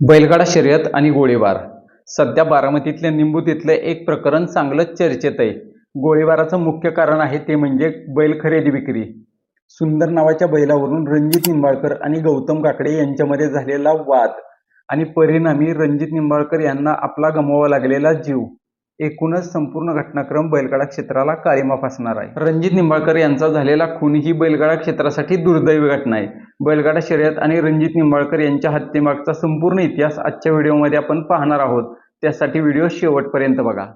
बैलगाडा शर्यत आणि गोळीबार. सध्या बारामतीतल्या निंबूतीतलं एक प्रकरण चांगलंच चर्चेत आहे. गोळीबाराचं मुख्य कारण आहे ते म्हणजे बैल खरेदी विक्री. सुंदर नावाच्या बैलावरून रणजित निंबाळकर आणि गौतम काकडे यांच्यामध्ये झालेला वाद आणि परिणामी रणजित निंबाळकर यांना आपला गमवावा लागलेला जीव. एकूणच संपूर्ण घटनाक्रम बैलगाडा क्षेत्राला काळीमा फासणार आहे. रणजित निंबाळकर यांचा झालेला खून ही बैलगाडा क्षेत्रासाठी दुर्दैवी घटना आहे. बैलगाडा शर्यत आणि रणजित निंबाळकर यांच्या हत्येमागचा संपूर्ण इतिहास आजच्या व्हिडिओमध्ये आपण पाहणार आहोत. त्यासाठी व्हिडिओ शेवटपर्यंत बघा.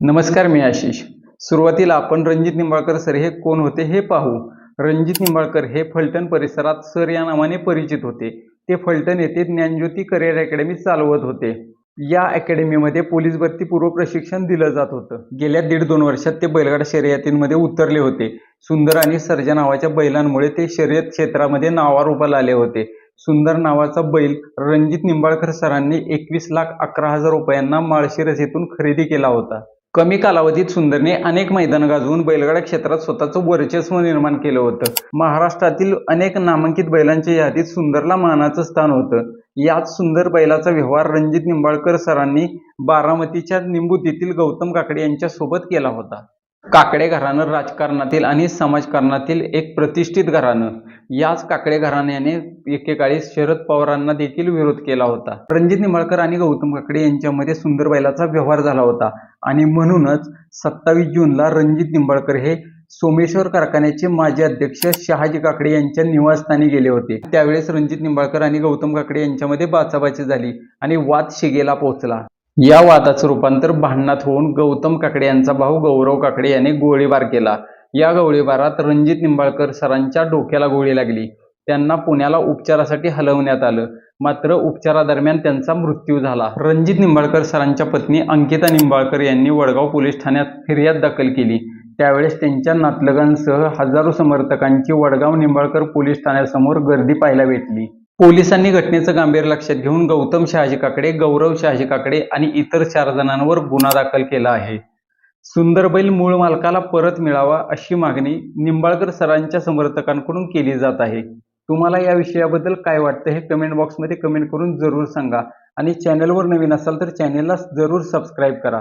नमस्कार मी आशिष. सुरुवातीला आपण रणजित निंबाळकर सर हे कोण होते हे पाहू. रणजित निंबाळकर हे फलटण परिसरात सर या नावाने परिचित होते. ते फलटण येथे ज्ञानज्योती करिअर अकॅडमी चालवत होते. या अकॅडमीमध्ये पोलीस भरती पूर्व प्रशिक्षण दिलं जात होतं. गेल्या दीड दोन वर्षात ते बैलगाडा शर्यतींमध्ये उतरले होते. सुंदर आणि सर्जा नावाच्या बैलांमुळे ते शर्यत क्षेत्रामध्ये नावारूपाला आले होते. सुंदर नावाचा बैल रणजित निंबाळकर सरांनी एकवीस लाख अकरा हजार रुपयांना माळशिरस येथून खरेदी केला होता. कमी कालावधीत सुंदरने अनेक मैदान गाजवून बैलगाडा क्षेत्रात स्वतःचं वर्चस्व निर्माण केलं होतं. महाराष्ट्रातील अनेक नामांकित बैलांच्या यादीत सुंदरला मानाचं स्थान होतं. याच सुंदर बैलाचा व्यवहार रणजित निंबाळकर सरांनी बारामतीच्या निंबूतीतील गौतम काकडे यांच्यासोबत केला होता. काकडे घराणं राजकारणातील आणि समाजकारणातील एक प्रतिष्ठित घराणं. याच काकडे घराण्याने एकेकाळी शरद पवारांना देखील विरोध केला होता. रणजित निंबाळकर आणि गौतम काकडे यांच्यामध्ये सुंदर बैलाचा व्यवहार झाला होता. आणि म्हणूनच सत्तावीस जूनला रणजित निंबाळकर हे सोमेश्वर कारखान्याचे माजी अध्यक्ष शहाजी काकडे यांच्या निवासस्थानी गेले होते. त्यावेळेस रणजित निंबाळकर आणि गौतम काकडे यांच्यामध्ये बाचाबाची झाली आणि वाद शिगेला पोहोचला. या वादाचं रूपांतर भांडणात होऊन गौतम काकडे यांचा भाऊ गौरव काकडे याने गोळीबार केला. या गोळीबारात रणजित निंबाळकर सरांच्या डोक्याला गोळी लागली. त्यांना पुण्याला उपचारासाठी हलवण्यात आलं. मात्र उपचारादरम्यान त्यांचा मृत्यू झाला. रणजित निंबाळकर सरांच्या पत्नी अंकिता निंबाळकर यांनी वडगाव पोलीस ठाण्यात फिर्याद दाखल केली. त्यावेळेस त्यांच्या नातलगांसह हजारो समर्थकांची वडगाव निंबाळकर पोलीस ठाण्यासमोर गर्दी पाहायला भेटली. पोलिसांनी घटनेचं गांभीर्य लक्षात घेऊन गौतम शहाजी काकडे गौरव शहाजी काकडे आणि इतर चार जणांवर गुन्हा दाखल केला आहे. सुंदर बैल मूळ मालकाला परत मिळावा अशी मागणी निंबाळकर सरांच्या समर्थकांकडून केली जात आहे. तुम्हाला या विषयाबद्दल काय वाटतं हे कमेंट बॉक्समध्ये कमेंट करून जरूर सांगा आणि चॅनलवर नवीन असाल तर चॅनेलला जरूर सबस्क्राईब करा.